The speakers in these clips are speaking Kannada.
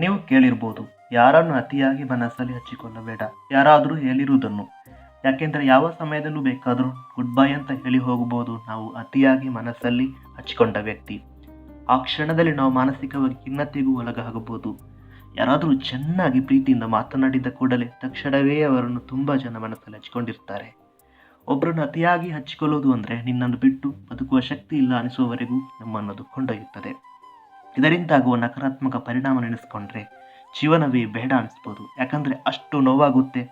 ನೀವು ಕೇಳಿರ್ಬೋದು, ಯಾರನ್ನು ಅತಿಯಾಗಿ ಮನಸ್ಸಲ್ಲಿ ಹಚ್ಚಿಕೊಳ್ಳಬೇಡ, ಯಾರಾದರೂ ಹೇಳಿರುವುದನ್ನು. ಯಾಕೆಂದರೆ ಯಾವ ಸಮಯದಲ್ಲೂ ಬೇಕಾದರೂ ಗುಡ್ ಬೈ ಅಂತ ಹೇಳಿ ಹೋಗಬಹುದು, ನಾವು ಅತಿಯಾಗಿ ಮನಸ್ಸಲ್ಲಿ ಹಚ್ಚಿಕೊಂಡ ವ್ಯಕ್ತಿ. ಆ ಕ್ಷಣದಲ್ಲಿ ನಾವು ಮಾನಸಿಕವಾಗಿ ಖಿನ್ನತೆಗೂ ಒಳಗಾಗಬಹುದು. ಯಾರಾದರೂ ಚೆನ್ನಾಗಿ ಪ್ರೀತಿಯಿಂದ ಮಾತನಾಡಿದ ಕೂಡಲೇ ತಕ್ಷಣವೇ ಅವರನ್ನು ತುಂಬ ಜನ ಮನಸ್ಸಲ್ಲಿ ಹಚ್ಚಿಕೊಂಡಿರ್ತಾರೆ. ಒಬ್ಬರನ್ನು ಅತಿಯಾಗಿ ಹಚ್ಚಿಕೊಳ್ಳೋದು ಅಂದರೆ ನಿನ್ನನ್ನು ಬಿಟ್ಟು ಬದುಕುವ ಶಕ್ತಿ ಇಲ್ಲ ಅನಿಸುವವರೆಗೂ ನಮ್ಮನ್ನು ಕೊಂಡೊಯ್ಯುತ್ತದೆ ಇದರಿಂದಾಗುವ ನಕಾರಾತ್ಮಕ ಪರಿಣಾಮ ನೆನೆಸ್ಕೊಂಡ್ರೆ ಜೀವನವೇ ಬೇಡ ಅನಿಸ್ಬೋದು. ಯಾಕಂದರೆ ಅಷ್ಟು ನೋವಾಗುತ್ತೆ.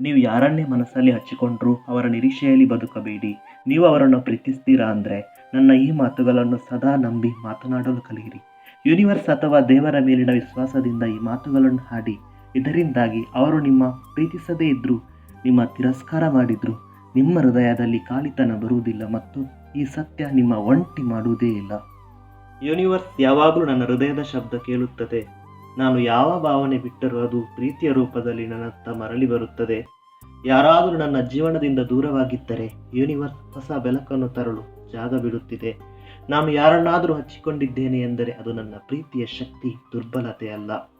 ನೀವು ಯಾರನ್ನೇ ಮನಸ್ಸಲ್ಲಿ ಹಚ್ಚಿಕೊಂಡ್ರೂ ಅವರ ನಿರೀಕ್ಷೆಯಲ್ಲಿ ಬದುಕಬೇಡಿ. ನೀವು ಅವರನ್ನು ಪ್ರೀತಿಸ್ತೀರಾ ಅಂದರೆ ನನ್ನ ಈ ಮಾತುಗಳನ್ನು ಸದಾ ನಂಬಿ ಮಾತನಾಡಲು ಕಲಿಯಿರಿ. ಯೂನಿವರ್ಸ್ ಅಥವಾ ದೇವರ ಮೇಲಿನ ವಿಶ್ವಾಸದಿಂದ ಈ ಮಾತುಗಳನ್ನು ಹಾಡಿ. ಇದರಿಂದಾಗಿ ಅವರು ನಿಮ್ಮ ಪ್ರೀತಿಸದೇ ಇದ್ದರೂ ನಿಮ್ಮ ತಿರಸ್ಕಾರ ಮಾಡಿದ್ರು, ನಿಮ್ಮ ಹೃದಯದಲ್ಲಿ ಕಾಲಿತನ ಬರುವುದಿಲ್ಲ ಮತ್ತು ಈ ಸತ್ಯ ನಿಮ್ಮ ಒಂಟಿ ಮಾಡುವುದೇ ಇಲ್ಲ. ಯೂನಿವರ್ಸ್ ಯಾವಾಗಲೂ ನನ್ನ ಹೃದಯದ ಶಬ್ದ ಕೇಳುತ್ತದೆ. ನಾನು ಯಾವ ಭಾವನೆ ಬಿಟ್ಟರೂ ಅದು ಪ್ರೀತಿಯ ರೂಪದಲ್ಲಿ ನನ್ನತ್ತ ಮರಳಿ ಬರುತ್ತದೆ. ಯಾರಾದರೂ ನನ್ನ ಜೀವನದಿಂದ ದೂರವಾಗಿದ್ದರೆ ಯೂನಿವರ್ಸ್ ಹೊಸ ಬೆಳಕನ್ನು ತರಲು ಜಾಗ ಬಿಡುತ್ತಿದೆ. ನಾನು ಯಾರನ್ನಾದರೂ ಹಚ್ಚಿಕೊಂಡಿದ್ದೇನೆ ಎಂದರೆ ಅದು ನನ್ನ ಪ್ರೀತಿಯ ಶಕ್ತಿ, ದುರ್ಬಲತೆ ಅಲ್ಲ.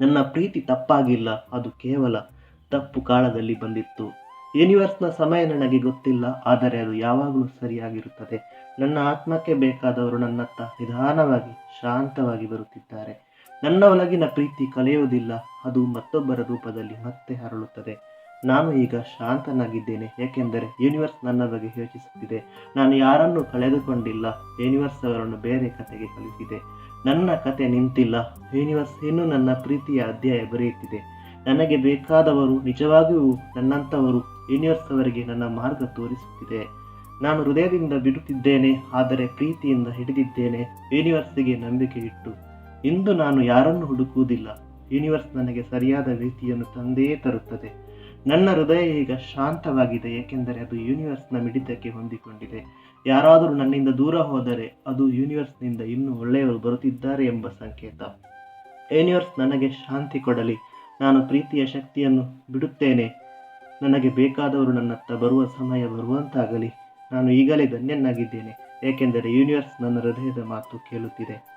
ನನ್ನ ಪ್ರೀತಿ ತಪ್ಪಾಗಿಲ್ಲ, ಅದು ಕೇವಲ ತಪ್ಪು ಕಾಲದಲ್ಲಿ ಬಂದಿತ್ತು. ಯೂನಿವರ್ಸ್ನ ಸಮಯ ನನಗೆ ಗೊತ್ತಿಲ್ಲ, ಆದರೆ ಅದು ಯಾವಾಗಲೂ ಸರಿಯಾಗಿರುತ್ತದೆ. ನನ್ನ ಆತ್ಮಕ್ಕೆ ಬೇಕಾದವರು ನನ್ನತ್ತ ನಿಧಾನವಾಗಿ, ಶಾಂತವಾಗಿ ಬರುತ್ತಿದ್ದಾರೆ. ನನ್ನ ಒಳಗಿನ ಪ್ರೀತಿ ಕಲಿಯುವುದಿಲ್ಲ ಅದು ಮತ್ತೊಬ್ಬರ ರೂಪದಲ್ಲಿ ಮತ್ತೆ ಹರಳುತ್ತದೆ. ನಾನು ಈಗ ಶಾಂತನಾಗಿದ್ದೇನೆ, ಏಕೆಂದರೆ ಯೂನಿವರ್ಸ್ ನನ್ನ ಬಗ್ಗೆ ಯೋಚಿಸುತ್ತಿದೆ. ನಾನು ಯಾರನ್ನೂ ಕಳೆದುಕೊಂಡಿಲ್ಲ, ಯೂನಿವರ್ಸ್ ಅವರನ್ನು ಬೇರೆ ಕತೆಗೆ ಕಲಿಸಿದೆ ನನ್ನ ಕತೆ ನಿಂತಿಲ್ಲ, ಯೂನಿವರ್ಸ್ ಇನ್ನೂ ನನ್ನ ಪ್ರೀತಿಯ ಅಧ್ಯಾಯ ಬರೆಯುತ್ತಿದೆ. ನನಗೆ ಬೇಕಾದವರು ನಿಜವಾಗಿಯೂ ನನ್ನಂಥವರು ಯೂನಿವರ್ಸ್ ಅವರಿಗೆ ನನ್ನ ಮಾರ್ಗ ತೋರಿಸುತ್ತಿದೆ. ನಾನು ಹೃದಯದಿಂದ ಬಿಡುತ್ತಿದ್ದೇನೆ, ಆದರೆ ಪ್ರೀತಿಯಿಂದ ಹಿಡಿದಿದ್ದೇನೆ, ಯೂನಿವರ್ಸ್ಗೆ ನಂಬಿಕೆ ಇಟ್ಟು ಇಂದು ನಾನು ಯಾರನ್ನು ಹುಡುಕುವುದಿಲ್ಲ. ಯೂನಿವರ್ಸ್ ನನಗೆ ಸರಿಯಾದ ರೀತಿಯನ್ನು ತಂದೇ ತರುತ್ತದೆ. ನನ್ನ ಹೃದಯ ಈಗ ಶಾಂತವಾಗಿದೆ, ಏಕೆಂದರೆ ಅದು ಯೂನಿವರ್ಸ್ನ ಮಿಡಿತಕ್ಕೆ ಹೊಂದಿಕೊಂಡಿದೆ. ಯಾರಾದರೂ ನನ್ನಿಂದ ದೂರ ಹೋದರೆ ಅದು ಯೂನಿವರ್ಸ್ನಿಂದ ಇನ್ನೂ ಒಳ್ಳೆಯವರು ಬರುತ್ತಿದ್ದಾರೆ ಎಂಬ ಸಂಕೇತ. ಯೂನಿವರ್ಸ್ ನನಗೆ ಶಾಂತಿ ಕೊಡಲಿ. ನಾನು ಪ್ರೀತಿಯ ಶಕ್ತಿಯನ್ನು ಬಿಡುತ್ತೇನೆ. ನನಗೆ ಬೇಕಾದವರು ನನ್ನತ್ತ ಬರುವ ಸಮಯ ಬರುವಂತಾಗಲಿ. ನಾನು ಈಗಲೇ ಧನ್ಯನಾಗಿದ್ದೇನೆ. ಏಕೆಂದರೆ ಯೂನಿವರ್ಸ್ ನನ್ನ ಹೃದಯದ ಮಾತು ಕೇಳುತ್ತಿದೆ.